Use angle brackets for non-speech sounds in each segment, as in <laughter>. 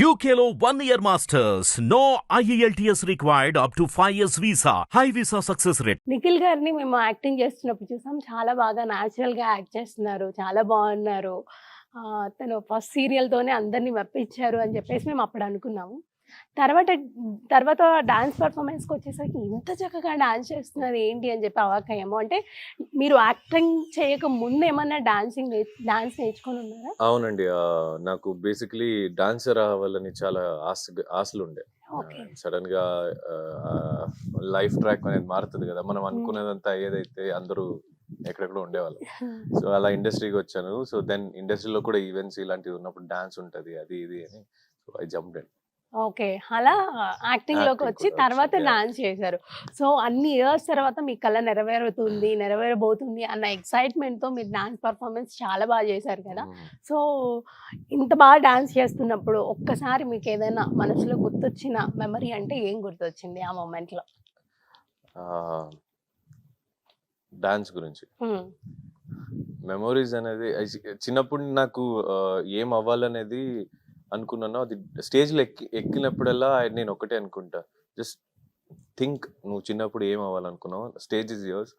యూకేలో one year masters no E IELTS required up to 5 years visa. High visa success rate. Nikhil గారిని మేము acting చేస్తున్నప్పుడు చూసాం. చాలా బాగా న్యాచురల్గా యాక్ట్ చేస్తున్నారు. చాలా బాగున్నారు. తను ఫస్ట్ సీరియల్తోనే అందరినీ మెప్పించారు అని చెప్పేసి మేము అప్పుడు అనుకున్నాము. తర్వాత తర్వాత డాన్స్ పర్ఫార్మెన్స్కి వచ్చేసరికి ఇంత చక్కగా డాన్స్ చేస్తున్నారు ఏంటి అని చెప్పి అవాకయ్యాము అంటే మీరు యాక్టింగ్ చేయక ముందు ఏమన్నా డాన్సింగ్ డాన్స్ నేర్చుకొని ఉన్నారా? అవునండి. నాకు బేసిక్లీ డాన్సర్ అవ్వాలని చాలా ఆశ ఆశలు ఉండే సడన్గా లైఫ్ ట్రాక్ అనేది మారుతుంది కదా. మనం అనుకున్నదంతా ఏదైతే అందరూ ఎక్కడెక్కడ ఉండేవాళ్ళు. <laughs> సో అలా ఇండస్ట్రీకి వచ్చాను. సో దెన్ ఇండస్ట్రీలో కూడా ఈవెంట్స్ ఇలాంటివి ఉన్నప్పుడు డాన్స్ ఉంటది అది ఇది అని. So I jump okay. అలా యాక్టింగ్లోకి వచ్చి తర్వాత. డాన్స్ చేశారు. సో అన్ని ఇయర్స్ తర్వాత మీ కళ నెరవేరుతుంది నెరవేరబోతుంది అన్న ఎక్సైట్మెంట్తో మీరు డాన్స్ పర్ఫార్మెన్స్ చాలా బాగా చేశారు కదా. సో ఇంత బాగా డాన్స్ చేస్తున్నప్పుడు ఒక్కసారి మీకు ఏదైనా మనసులో గుర్తొచ్చిన మెమరీ అంటే ఏం గుర్తొచ్చింది ఆ మూమెంట్లో? డాన్స్ గురించి. మెమోరీస్ అనేది చిన్నప్పుడు నాకు ఏం అవ్వాలనేది అనుకున్నాను అది స్టేజ్లో ఎక్కి ఎక్కినప్పుడల్లా నేను ఒకటే అనుకుంటా. జస్ట్ థింక్ నువ్వు చిన్నప్పుడు ఏం అవ్వాలనుకున్నావు స్టేజ్ ఇస్ యువర్స్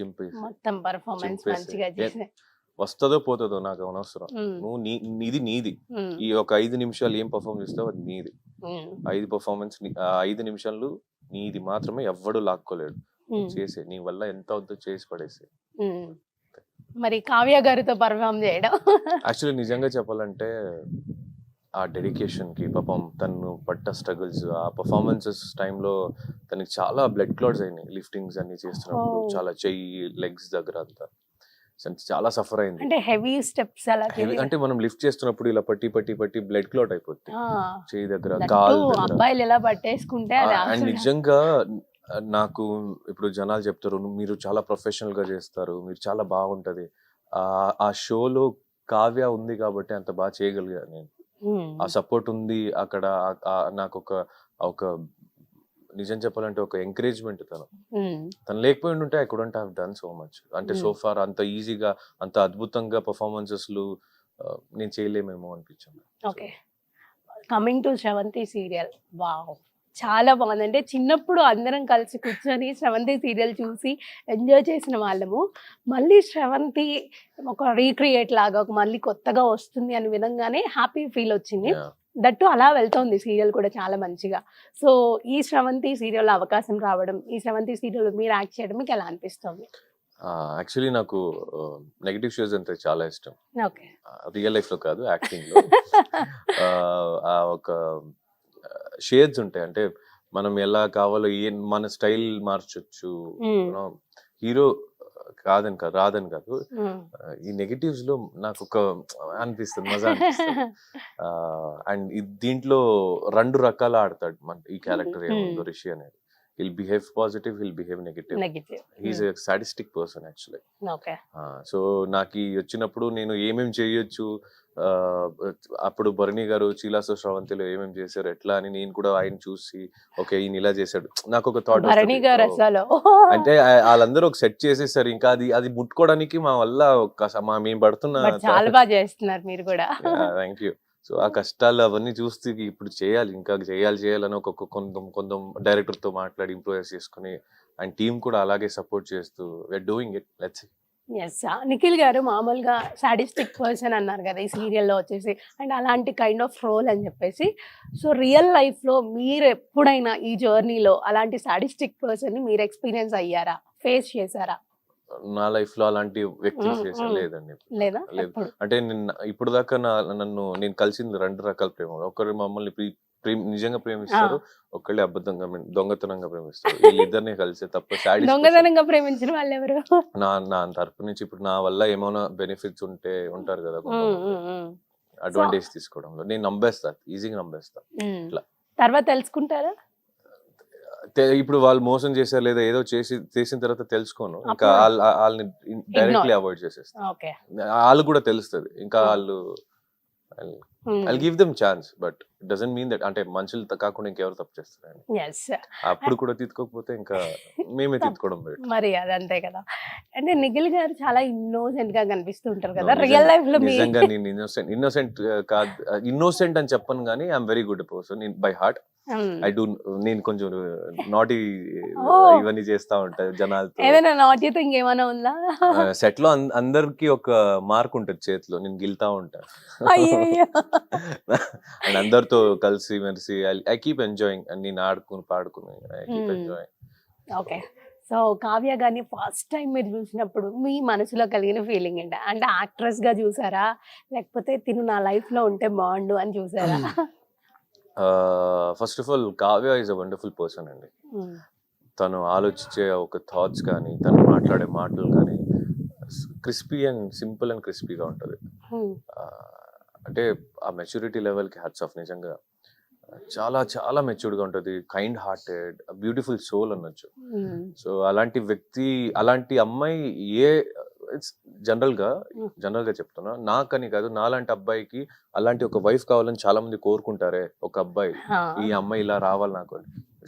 చింపేసి మొత్తం పర్ఫార్మెన్స్ చింపేసి. మంచిగా చేసే వస్తుందో పోతుందో నాకు అనవసరం. నువ్వు నీ నీది నీది. ఈ ఒక ఐదు నిమిషాలు ఏం పర్ఫామ్ చేస్తావు అది నీది. ఐదు పర్ఫార్మెన్స్ ఐదు నిమిషాలు నీది మాత్రమే ఎవ్వడు లాక్కోలేడు. చేసే నీ వల్ల ఎంత అవుతుందో చేసి పడేసే మరి కావ్య గారితో పర్ఫామ్ చేయడం? యాక్చువల్లీ నిజంగా చెప్పాలంటే ఆ డెడికేషన్కి పాపం తను పట్ట స్ట్రగుల్స్ ఆ పర్ఫార్మెన్సెస్ టైంలో తనకి చాలా బ్లడ్ క్లాట్స్ అయినాయి. లిఫ్టింగ్స్ అన్ని చేస్తున్నప్పుడు. చాలా చెయ్యి లెగ్స్ దగ్గర అంతా. చాలా సఫర్ అయింది. అంటే హెవీ స్టెప్స్ అలా అంటే మనం లిఫ్ట్ చేస్తున్నప్పుడు ఇలా పట్టి పట్టి పట్టి బ్లడ్ క్లాట్ అయిపోతుంది చెయ్యి దగ్గర కాల్ అబ్బాయిలు ఎలా పట్టేసుకుంటే అండ్ నిజంగా నాకు ఇప్పుడు జనాలు చెప్తారు "నువ్వు- మీరు చాలా ప్రొఫెషనల్గా చేస్తారు మీరు చాలా బాగుంటది. ఆ షోలో కావ్య ఉంది కాబట్టి అంత బాగా చేయగలిగా నేను. ఆ సపోర్ట్ ఉంది. అక్కడ నాకు ఒక ఒక నిజం చెప్పాలంటే ఒక ఎంకరేజ్మెంట్ తను. తను లేకపోయి ఉంటే I couldn't have done so much. అంటే సో. ఫార్ అంత ఈజీగా అంత అద్భుతంగా పర్ఫార్మెన్సెస్లు నేను చేయలేమేమో అనిపించింది. Okay. Coming to Sravanthi serial. Wow. చాలా బాగుంది అంటే చిన్నప్పుడు అందరం కలిసి కూర్చొని శ్రవంతి సీరియల్ చూసి ఎంజాయ్ చేసిన వాళ్ళము. మళ్ళీ శ్రవంతి ఒక రీక్రియేట్ లాగా ఒక మళ్ళీ కొత్తగా వస్తుంది అని విధంగానే హ్యాపీ ఫీల్ వచ్చింది. దట్టు అలా వెళ్తోంది సీరియల్ కూడా చాలా మంచిగా. సో ఈ శ్రవంతి సీరియల్ అవకాశం రావడం ఈ శ్రవంతి సీరియల్ మీరు యాక్ట్ చేయడం మీకు ఎలా అనిపిస్తుంది? యాక్చువల్లీ నాకు నెగిటివ్ షోస్ అంటే చాలా ఇష్టం. ఓకే. రియల్ లైఫ్లో కాదు యాక్టింగ్లో. <laughs> ఒక షేడ్స్ ఉంటాయి. అంటే మనం ఎలా కావాలో ఏ మన స్టైల్ మార్చొచ్చు. హీరో కాదని కాదు రాదని కాదు. ఈ నెగటివ్స్లో నాకు ఒక అనిపిస్తుంది మజా అనిపిస్తుంది. <laughs> అండ్ దీంట్లో రెండు రకాల ఆడతాడు మన ఈ క్యారెక్టర్ ఏముందో రిషి అనేది. He'll behave positive he'll behave negative he's sadistic person actually so నాకు ఈ వచ్చినప్పుడు నేను ఏమేం చేయొచ్చు అప్పుడు భరణి గారు చీలాసో శ్రవంతిలో ఏమేం చేశారు ఎట్లా అని నేను కూడా ఆయన చూసి ఓకే ఈయన ఇలా చేశాడు. నాకు ఒక థాట్ అంటే వాళ్ళందరూ ఒక సెట్ చేసేసారు. ఇంకా అది అది ముట్టుకోవడానికి మా వల్ల మా మేము పడుతున్న చాలా బాగా చేస్తున్నారు మీరు కూడా. <laughs> థ్యాంక్ యూ సో ఆ కష్టాలు అవన్నీ చూస్తే ఇప్పుడు చేయాలి. ఇంకా చేయాలి చేయాలని ఒక కొంత కొంత డైరెక్టర్తో మాట్లాడి ఇంప్రూవైజ్ చేసుకుని అండ్ టీం కూడా అలాగే సపోర్ట్ చేస్తూ we're doing it let's yes Nikhil గారు మామూలుగా సాడిస్టిక్ పర్సన్ అన్నారు కదా ఈ సీరియల్లో వచ్చేసి. అండ్ అలాంటి కైండ్ ఆఫ్ రోల్ అని చెప్పేసి. సో రియల్ లైఫ్లో మీరు ఎప్పుడైనా ఈ జర్నీలో అలాంటి సాడిస్టిక్ పర్సన్ని మీరు ఎక్స్పీరియన్స్ అయ్యారా? ఫేస్ చేశారా? నా లైఫ్లో అలాంటి మ్మ్. లేదండి లేదా? అంటే నిన్న ఇప్పుడు దాకా నా నన్ను నేను కలిసింది రెండు రకాల ప్రేమ ఒకరు మమ్మల్ని నిజంగా ప్రేమిస్తారు ఒకళ్ళు అబద్ధంగా దొంగతనంగా ప్రేమిస్తారు. <laughs> వీళ్ళిద్దరిని కలిసే తప్ప. దొంగతనంగా ప్రేమించిన వాళ్ళు ఎవరు నా నా తరపు నుంచి ఇప్పుడు నా వల్ల ఏమైనా బెనిఫిట్స్ ఉంటే ఉంటారు కదా అడ్వాంటేజ్ తీసుకోవడంలో. నేను నమ్మేస్తా ఈజీగా నమ్మేస్తా. ఇట్లా. తర్వాత తెలుసుకుంటారా? ఇప్పుడు వాళ్ళు మోసం చేశారు లేదా ఏదో చేసి చేసిన తర్వాత తెలుసుకోను. ఇంకా వాళ్ళని డైరెక్ట్లీ అవాయిడ్ చేసేస్తా. ఓకే. వాళ్ళు కూడా తెలుస్తుంది. ఇంకా వాళ్ళు I give them chance but doesn't mean that అంటే మనుషులు కాకుండా ఇంకెవరు తప్పు చేస్తారండి? ఎస్ అప్పుడు కూడా తిట్టుకోకపోతే ఇంకా <laughs> మేమే బయట మరి అది అంతే కదా. అంటే నిఖిల్ గారు చాలా ఇన్నోసెంట్గా కనిపిస్తూ ఉంటారు కదా రియల్ లైఫ్లో నిజంగా నేను ఇన్నోసెంట్ ఇన్నోసెంట్ కాదు ఇన్నోసెంట్ అని చెప్పను కానీ I'm very good person by heart. I do నేను కొంచెం నాటి <laughs> Oh. ఇవన్నీ చేస్తా ఉంటా జనాలతో. ఏదైనా నాట్యత ఇంకేమైనా ఉందా? సెట్లో అన్- అందరికి ఒక మార్క్ ఉంటుంది చేతిలో నేను గిల్తా ఉంటా. <laughs> అండ్ అందరితో కలిసి మెలిసి ఐ కీప్ ఎంజాయింగ్ నేను ఆడుకుని పాడుకుని I keep Hmm. Enjoying okay so Kavya గారిని ఫస్ట్ టైం మీరు చూసినప్పుడు మీ మనసులో కలిగిన ఫీలింగ్ ఏంటి? అంటే యాక్ట్రెస్గా చూసారా? లేకపోతే తిను నా లైఫ్లో ఉంటే బాగుండు అని చూసారా? First of all Kavya is a wonderful person అండి మ్మ్. తను ఆలోచించే ఒక థాట్స్ కానీ తను మాట్లాడే మాటలు కానీ క్రిస్పీ అండ్ సింపుల్ అండ్ క్రిస్పీగా ఉంటుంది. అంటే ఆ మెచ్యూరిటీ లెవెల్కి హ్యాట్స్ ఆఫ్ నిజంగా చాలా చాలా మెచ్యూర్డ్గా ఉంటుంది కైండ్ హార్టెడ్ బ్యూటిఫుల్ సోల్ అనొచ్చు మ్మ్. సో అలాంటి వ్యక్తి అలాంటి అమ్మాయి ఏ జనరల్గా Mm. జనరల్గా చెప్తున్నా నాకని కాదు నాలాంటి అబ్బాయికి అలాంటి ఒక వైఫ్ కావాలని చాలా మంది కోరుకుంటారే ఒక అబ్బాయి. ఈ అమ్మాయి ఇలా రావాలి నాకు.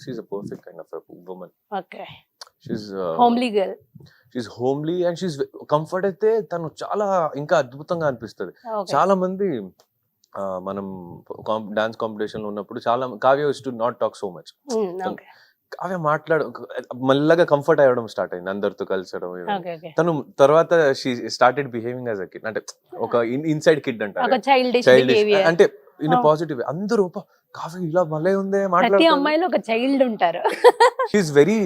She's a perfect kind of women okay. She's homely girl. She's homely and she's comfort అయితే తను చాలా ఇంకా అద్భుతంగా అనిపిస్తుంది. చాలా మంది మనం డాన్స్ కాంపిటీషన్లో ఉన్నప్పుడు చాలా Kavya to not talk so much Kavya మాట్లాడ మెల్లగా కంఫర్ట్ అవ్వడం స్టార్ట్ అయింది అందరితో కలిసడం తను తర్వాత she started behaving as a kid అంటే ఒక ఇన్సైడ్ కిడ్ అంటారు చైల్డిష్ చైల్డ్ అంటే ఇన్. పాజిటివ్ అందరూ "అబ్బా, కావ్య ఇలా భలే ఉందే మాట్లాడుతుంది. అమ్మాయిలో ఒక చైల్డ్ ఉంటారు. She's very.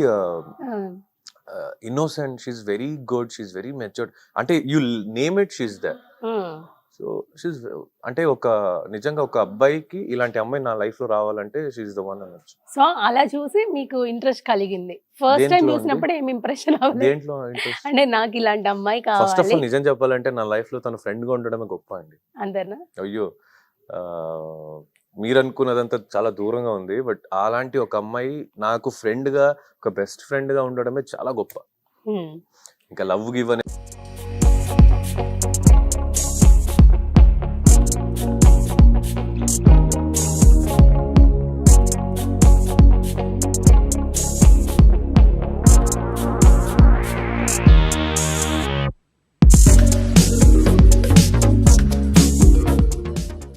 Innocent she's very good she's very matured అంటే you name it she's the hmm. So she's అంటే ఒక నిజంగా ఒక అబ్బాయికి ఇలాంటి అమ్మాయి నా లైఫ్లో రావాలంటే షీఈ్ ద వన్ అనొచ్చు. సో అలా చూసి మీకు ఇంట్రెస్ట్ కలిగింది. First time? చూసినప్పుడు ఏం ఇంప్రెషన్ అవ్వలేదు. దేంట్లో అంటే నాకు ఇలాంటి అమ్మాయి ఫస్ట్ ఆఫ్ కావాలి. ఆల్ నిజం చెప్పాలంటే నా లైఫ్లో తన ఫ్రెండ్గా ఉండడమే గొప్ప అండి. అంతేనా? అయ్యో మీరు అనుకున్నదంతా చాలా దూరంగా ఉంది. బట్ అలాంటి ఒక అమ్మాయి నాకు ఫ్రెండ్గా ఒక బెస్ట్ ఫ్రెండ్గా ఉండడమే చాలా గొప్ప. ఇంకా లవ్ గివ్ అనే